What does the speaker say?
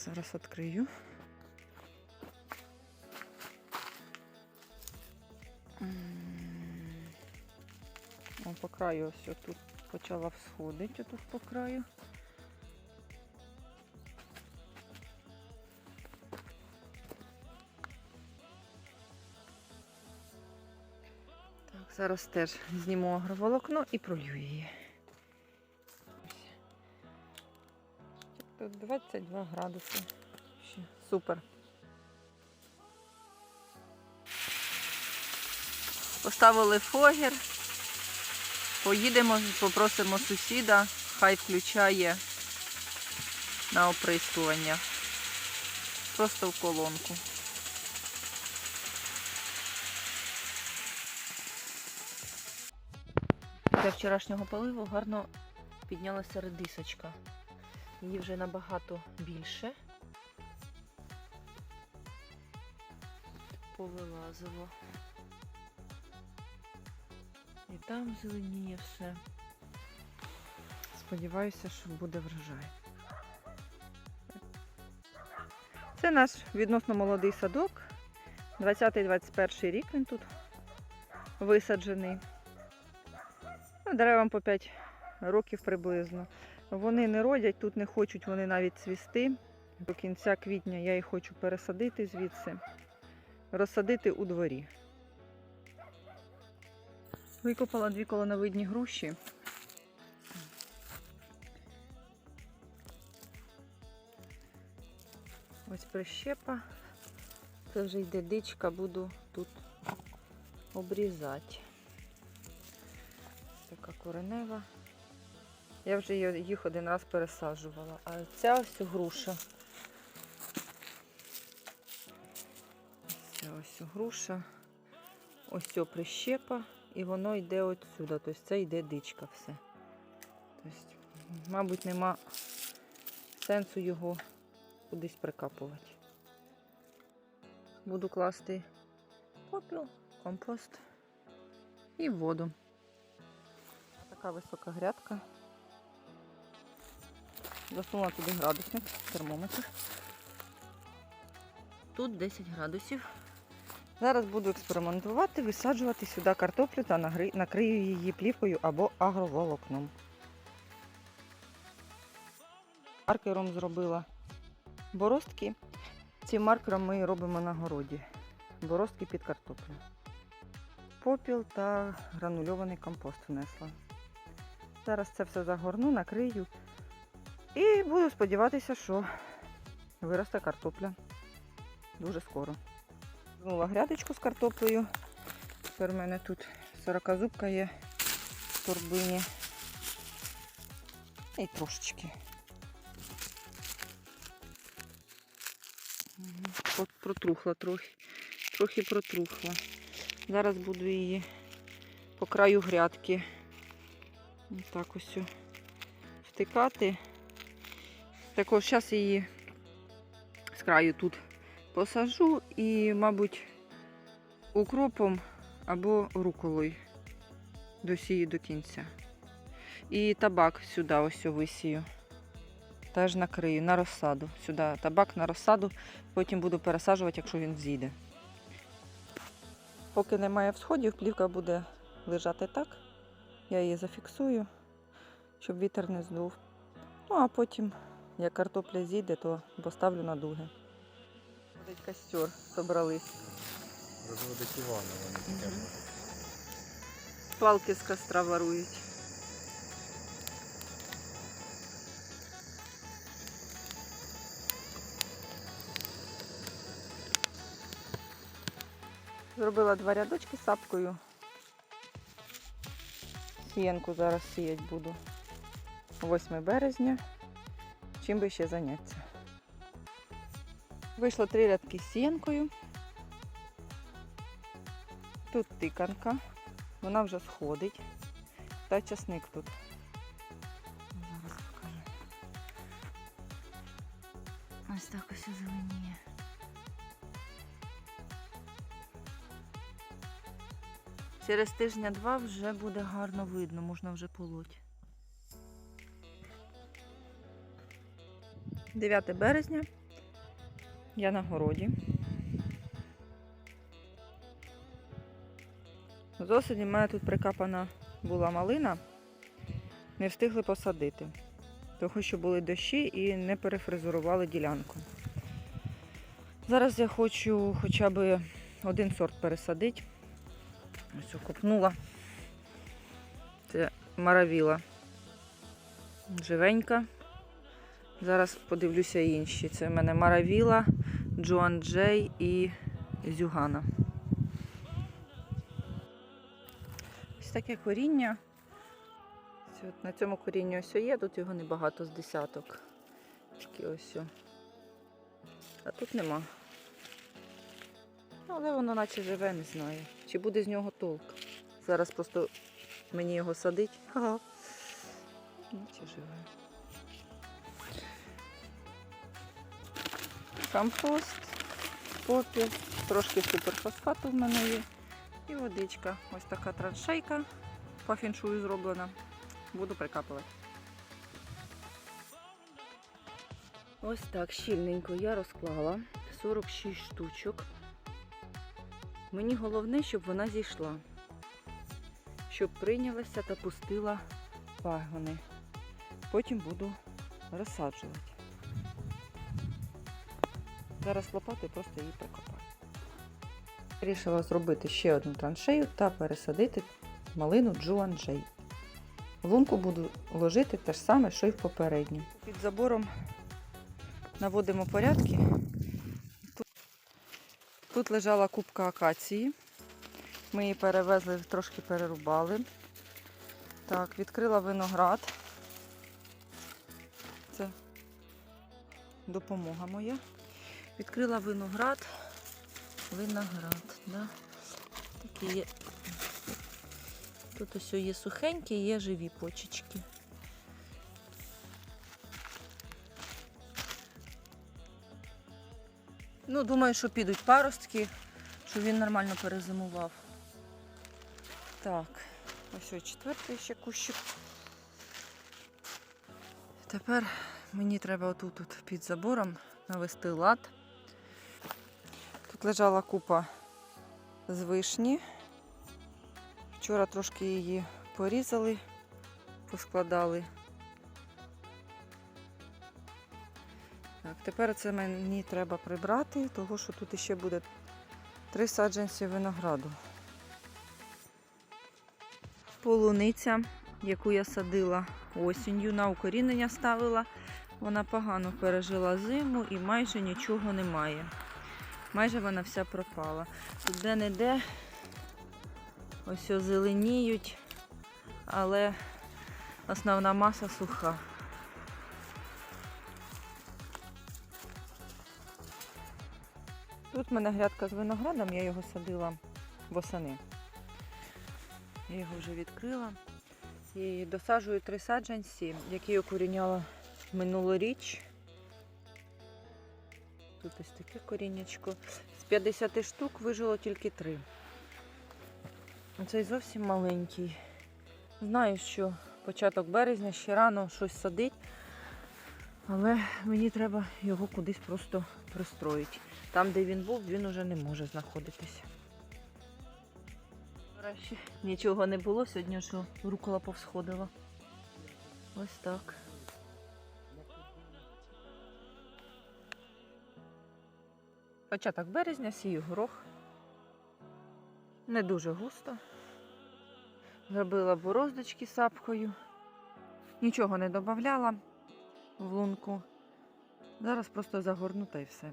зараз відкрию. О, по краю ось тут почала всходити, тут по краю. Так, зараз теж зніму агроволокно і пролью її. Тут 22 градуси. Ще Супер. Поставили фогер. Поїдемо, попросимо сусіда, хай включає на оприскування. Просто в колонку. Для вчорашнього поливу гарно піднялася редисочка. Її вже набагато більше. Повилазило. І там зеленіє все. Сподіваюся, що буде врожай. Це наш відносно молодий садок. 20-21 рік він тут висаджений. Ну, Деревам по 5 років приблизно. Вони не родять, тут не хочуть вони навіть цвісти. До кінця квітня я їх хочу пересадити звідси, розсадити у дворі. Викопала дві колоновидні груші. Ось прищепа. Це вже йде дичка, буду тут обрізати. Така коренева. Я вже їх один раз пересаджувала. А ця ось груша. Ця ось груша. Ось ця прищепа. І воно йде отсюди. Тобто це йде дичка все. Тобто, мабуть, нема сенсу його кудись прикапувати. Буду класти попіл, компост і воду. Така висока грядка. Засунула туди градусник, термометр. Тут 10 градусів. Зараз буду експериментувати, висаджувати сюди картоплю та накрию її плівкою або агроволокном. Маркером зробила боростки. Цим маркером ми робимо на городі. Боростки під картоплю. Попіл та гранульований компост внесла. Зараз це все загорну, накрию. І буду сподіватися, що виросте картопля дуже скоро. Знула грядочку з картоплею. Тепер в мене тут 40 зубка є в торбині. І трошечки. От Протрухла трохи. Трохи протрухла. Зараз буду її по краю грядки. Так ось о втикати. Також зараз її з краю тут посажу і, мабуть, укропом або руколою досію до кінця. І табак сюди ось висію. Теж накрию на розсаду. Сюди табак на розсаду, потім буду пересаджувати, якщо він зійде. Поки немає всходів, плівка буде лежати так. Я її зафіксую, щоб вітер не здув. Ну а потім, як картопля зійде, то поставлю на дуги. Ходить костер, собрались. Розводить Івана, вони таке можуть. Палки з костра ворують. Зробила два рядочки сапкою. Сіянку зараз сіять буду. 8 березня. Чим би ще заняття. Вийшло три рядки з сіянкою. Тут тиканка. Вона вже сходить. Та часник тут. Зараз покажу. Ось так ось зеленіє. Через тижня-два вже буде гарно видно, можна вже полоть. 9 березня. Я на городі. З осені в мене тут прикапана була малина. Не встигли посадити. Тому що були дощі і не перефрезерували ділянку. Зараз я хочу хоча б один сорт пересадити. Ось купнула. Це маравіла. Живенька. Зараз подивлюся інші. Це в мене Маравіла, Джоан Джей і Зюгана. Ось таке коріння. На цьому корінні ось є, тут його небагато з десяток. Такі ось. А тут нема. Але воно наче живе, не знаю. Чи буде з нього толк. Зараз просто мені його садить. Ага. Наче живе. Компост, попіл, трошки суперфосфату в мене є. І водичка. Ось така траншейка по фіншую зроблена. Буду прикапувати. Ось так щільненько я розклала 46 штучок. Мені головне, щоб вона зійшла, щоб прийнялася та пустила пагони. Потім буду розсаджувати. Зараз лопатою просто її прикопаю. Вирішила зробити ще одну траншею та пересадити малину Джуанджей. В лунку буду ложити те ж саме, що й в попередню. Під забором наводимо порядки. Тут, тут лежала кубка акації. Ми її перевезли, трошки перерубали. Так, відкрила виноград. Це допомога моя. Відкрила виноград. Виноград, да? Такі є. Тут ось є сухенькі, є живі почечки. Ну, думаю, що підуть паростки, щоб він нормально перезимував. Так, ось четвертий ще кущик. Тепер мені треба отут тут під забором навести лад. Лежала купа з вишні. Вчора трошки її порізали, поскладали. Так, тепер це мені треба прибрати, тому що тут ще буде три саджанці винограду. Полуниця, яку я садила осінню, на укорінення ставила. Вона погано пережила зиму і майже нічого немає. Майже вона вся пропала. Тут де-не-де ось озеленіють, але основна маса суха. Тут в мене грядка з виноградом, я його садила восени. Я його вже відкрила. І досаджую три саджанці, які окоріняла минулоріч. Тут ось таке коріннячко. З 50 штук вижило тільки три. Цей зовсім маленький. Знаю, що початок березня ще рано щось садить, але мені треба його кудись просто пристроїти. Там, де він був, він уже не може знаходитися. Нічого не було, сьогодні що рукола повсходила. Ось так. Початок березня сію горох. Не дуже густо. Зробила бороздочки сапкою. Нічого не додавала в лунку. Зараз просто загорнута і все.